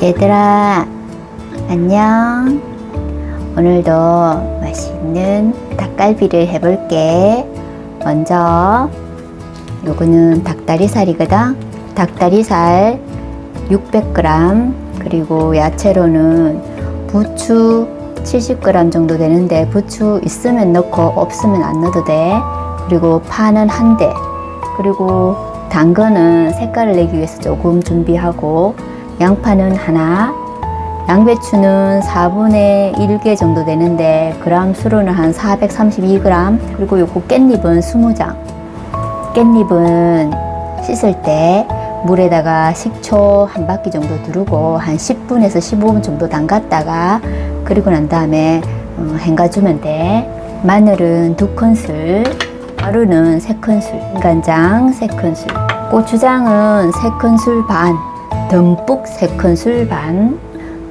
얘들아, 안녕. 오늘도 맛있는 닭갈비를 해볼게. 먼저, 요거는 닭다리살이거든. 닭다리살 600g, 그리고 야채로는 부추 70g 정도 되는데, 부추 있으면 넣고 없으면 안 넣어도 돼. 그리고 파는 한 대, 그리고 당근은 색깔을 내기 위해서 조금 준비하고, 양파는 하나, 양배추는 4분의 1개 정도 되는데 그람 수로는 한 432g 그리고 요거 깻잎은 20장. 깻잎은 씻을 때 물에다가 식초 한 바퀴 정도 두르고 한 10분에서 15분 정도 담갔다가 그리고 난 다음에 어, 헹궈주면 돼. 마늘은 두 큰술 가루는 세 큰술 간장 세 큰술 고추장은 세 큰술 반 듬뿍 세 큰술 반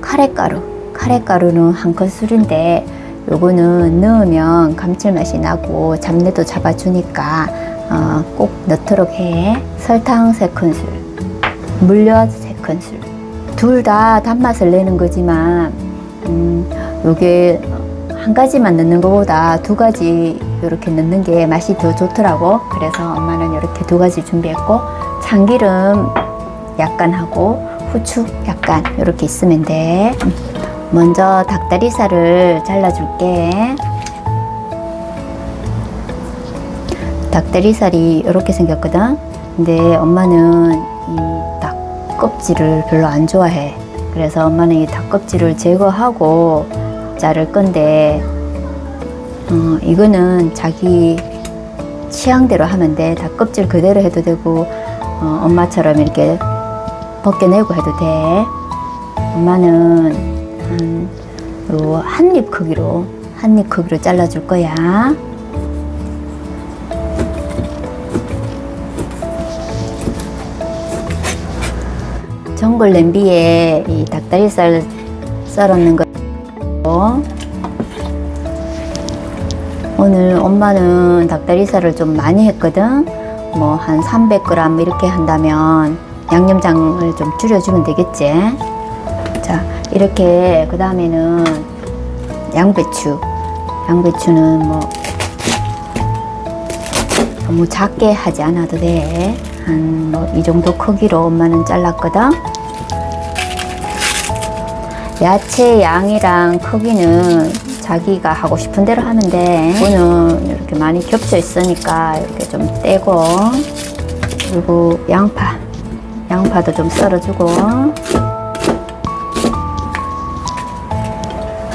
카레가루. 카레가루는 한 큰술인데 요거는 넣으면 감칠맛이 나고 잡내도 잡아주니까 어, 꼭 넣도록 해. 설탕 세 큰술 물엿 세 큰술. 둘 다 단맛을 내는 거지만 음, 요게 한 가지만 넣는 것보다 두 가지 이렇게 넣는 게 맛이 더 좋더라고. 그래서 엄마는 이렇게 두 가지 준비했고 참기름 약간 하고 후추 약간 이렇게 있으면 돼. 음, 먼저 닭다리살을 잘라줄게. 닭다리살이 이렇게 생겼거든. 근데 엄마는 이 닭 껍질을 별로 안 좋아해. 그래서 엄마는 이 닭 껍질을 제거하고 자를 건데, 어, 이거는 자기 취향대로 하면 돼. 닭 껍질 그대로 해도 되고, 어, 엄마처럼 이렇게 벗겨내고 해도 돼. 엄마는 한, 한입 크기로, 한 입 크기로 잘라줄 거야. 전골 냄비에 이 닭다리살 썰었는 거. 오늘 엄마는 닭다리살을 좀 많이 했거든. 뭐 한 300g 이렇게 한다면 양념장을 좀 줄여주면 되겠지. 자, 이렇게 그 다음에는 양배추. 양배추는 뭐 너무 작게 하지 않아도 돼. 한 뭐 이 정도 크기로 엄마는 잘랐거든. 야채 양이랑 크기는 자기가 하고 싶은 대로 하면 돼. 이거는 이렇게 많이 겹쳐 있으니까 이렇게 좀 떼고 그리고 양파. 양파도 좀 썰어주고.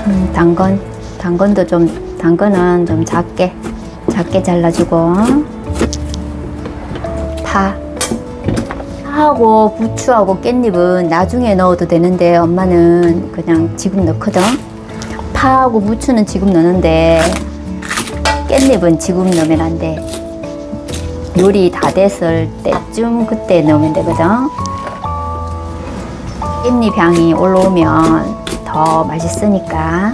음, 당근 당근도 좀 당근은 좀 작게 작게 잘라주고. 파. 파하고 부추하고 깻잎은 나중에 넣어도 되는데 엄마는 그냥 지금 넣거든. 파하고 부추는 지금 넣는데 깻잎은 지금 넣으면 안돼. 요리 다 됐을 때쯤 그때 넣으면 되거든. 깻잎 향이 올라오면 더 맛있으니까.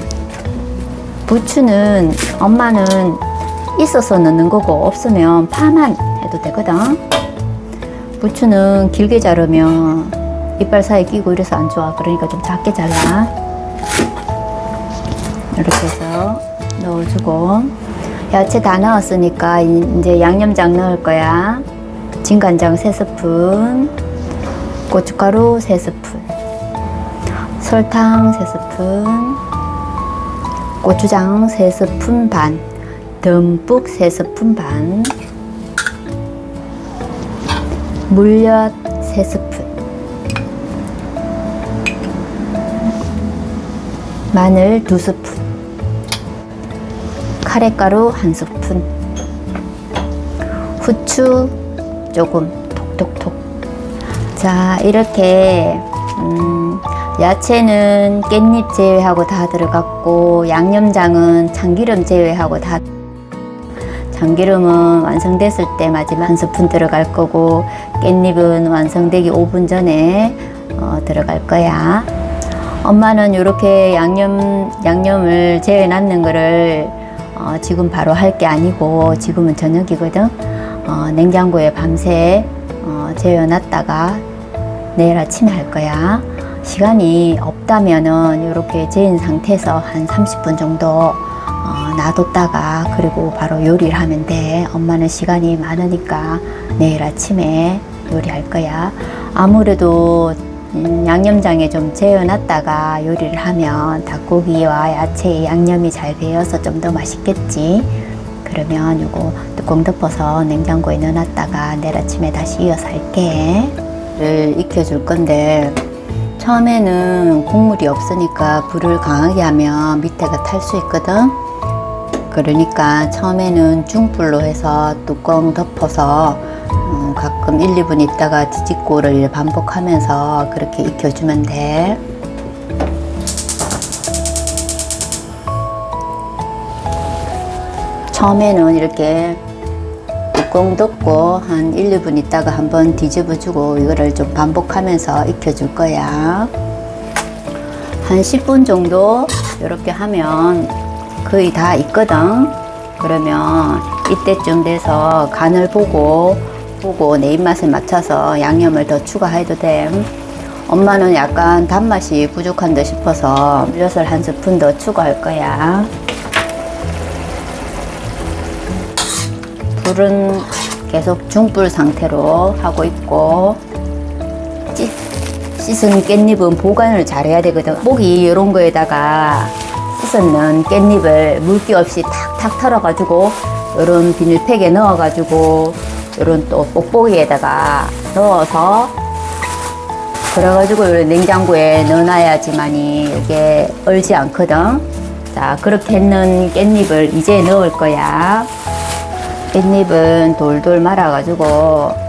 부추는 엄마는 있어서 넣는 거고 없으면 파만 해도 되거든. 부추는 길게 자르면 이빨 사이에 끼고 이래서 안 좋아. 그러니까 좀 작게 잘라. 이렇게 해서 넣어주고. 야채 다 넣었으니까 이제 양념장 넣을 거야. 진간장 3스푼, 고춧가루 3스푼, 설탕 3스푼, 고추장 3스푼 반, 듬뿍 3스푼 반, 물엿 3스푼, 마늘 2스푼, 카레가루 한 스푼, 후추 조금 톡톡톡. 자, 이렇게 음, 야채는 깻잎 제외하고 다 들어갔고 양념장은 참기름 제외하고 다 참기름은 완성됐을 때 마지막 한 스푼 들어갈 거고 깻잎은 완성되기 5분 전에 어, 들어갈 거야. 엄마는 이렇게 양념 양념을 재워 놨는 거를 어, 지금 바로 할 게 아니고 지금은 저녁이거든. 어, 냉장고에 밤새 어, 재워놨다가 내일 아침에 할 거야. 시간이 없다면은 이렇게 재인 상태에서 한 30분 정도 어, 놔뒀다가 그리고 바로 요리를 하면 돼. 엄마는 시간이 많으니까 내일 아침에 요리할 거야. 아무래도 음, 양념장에 좀 재워놨다가 요리를 하면 닭고기와 야채의 양념이 잘 배어서 좀 더 맛있겠지. 그러면 요거 뚜껑 덮어서 냉장고에 넣어놨다가 내일 아침에 다시 이어서 할게. 를 익혀줄 건데 처음에는 국물이 없으니까 불을 강하게 하면 밑에가 탈 수 있거든. 그러니까 처음에는 중불로 해서 뚜껑 덮어서 음, 가끔 1, 2분 있다가 뒤집고를 반복하면서 그렇게 익혀주면 돼. 처음에는 이렇게 뚜껑 덮고 한 1, 2분 있다가 한번 뒤집어주고 이거를 좀 반복하면서 익혀줄 거야. 한 10분 정도 이렇게 하면 거의 다 익거든. 그러면 이때쯤 돼서 간을 보고 보고 내 입맛에 맞춰서 양념을 더 추가해도 돼. 엄마는 약간 단맛이 부족한 듯 싶어서 엿을 한 스푼 더 추가할 거야. 불은 계속 중불 상태로 하고 있고 찌- 씻은 깻잎은 보관을 잘해야 되거든. 고기 이런 거에다가 씻었는 깻잎을 물기 없이 탁탁 털어가지고 이런 비닐팩에 넣어가지고 이런 또 뽁뽁이에다가 넣어서 그래가지고 이런 냉장고에 넣어놔야지만이 이게 얼지 않거든. 자 그렇게 했는 깻잎을 이제 넣을 거야. 깻잎은 돌돌 말아가지고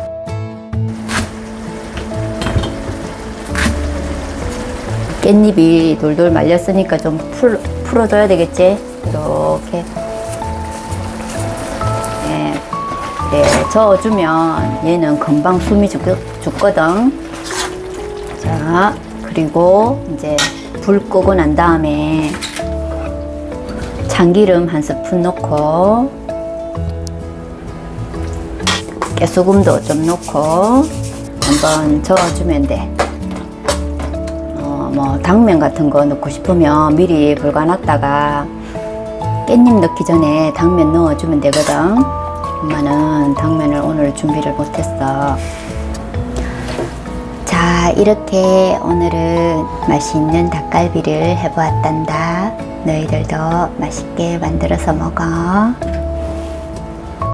깻잎이 돌돌 말렸으니까 좀 풀, 풀어줘야 되겠지? 이렇게 네, 저어주면 얘는 금방 숨이 죽, 죽거든 자 그리고 이제 불 끄고 난 다음에 참기름 한 스푼 넣고 깨소금도 좀 넣고 한번 저어주면 돼. 어, 뭐 당면 같은 거 넣고 싶으면 미리 불 놔놨다가 깻잎 넣기 전에 당면 넣어주면 되거든. 엄마는 당면을 오늘 준비를 못했어. 자, 이렇게 오늘은 맛있는 닭갈비를 해보았단다. 너희들도 맛있게 만들어서 먹어.